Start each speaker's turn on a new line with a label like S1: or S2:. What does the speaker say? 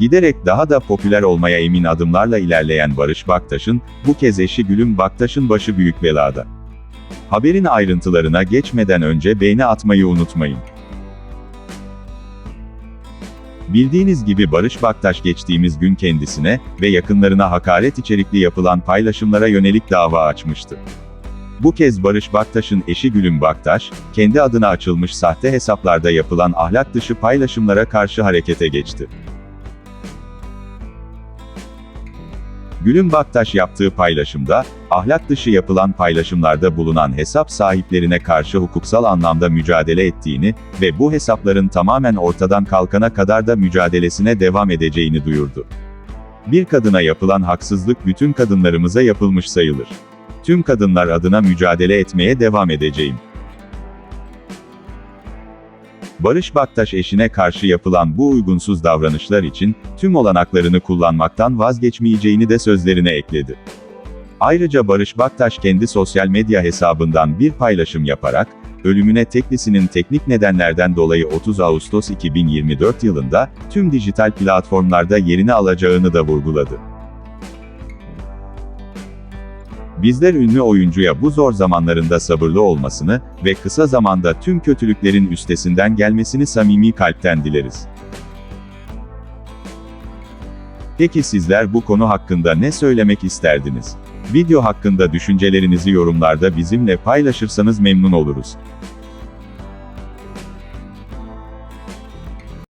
S1: Giderek daha da popüler olmaya emin adımlarla ilerleyen Barış Baktaş'ın, bu kez eşi Gülüm Baktaş'ın başı büyük belada. Haberin ayrıntılarına geçmeden önce beğeni atmayı unutmayın. Bildiğiniz gibi Barış Baktaş geçtiğimiz gün kendisine ve yakınlarına hakaret içerikli yapılan paylaşımlara yönelik dava açmıştı. Bu kez Barış Baktaş'ın eşi Gülüm Baktaş, kendi adına açılmış sahte hesaplarda yapılan ahlak dışı paylaşımlara karşı harekete geçti. Gülüm Baktaş yaptığı paylaşımda, ahlak dışı yapılan paylaşımlarda bulunan hesap sahiplerine karşı hukuksal anlamda mücadele ettiğini ve bu hesapların tamamen ortadan kalkana kadar da mücadelesine devam edeceğini duyurdu. Bir kadına yapılan haksızlık bütün kadınlarımıza yapılmış sayılır. Tüm kadınlar adına mücadele etmeye devam edeceğim. Barış Baktaş eşine karşı yapılan bu uygunsuz davranışlar için, tüm olanaklarını kullanmaktan vazgeçmeyeceğini de sözlerine ekledi. Ayrıca Barış Baktaş kendi sosyal medya hesabından bir paylaşım yaparak, ölümüne teklisinin teknik nedenlerden dolayı 30 Ağustos 2024 yılında, tüm dijital platformlarda yerini alacağını da vurguladı. Bizler ünlü oyuncuya bu zor zamanlarında sabırlı olmasını ve kısa zamanda tüm kötülüklerin üstesinden gelmesini samimi kalpten dileriz. Peki sizler bu konu hakkında ne söylemek isterdiniz? Video hakkında düşüncelerinizi yorumlarda bizimle paylaşırsanız memnun oluruz.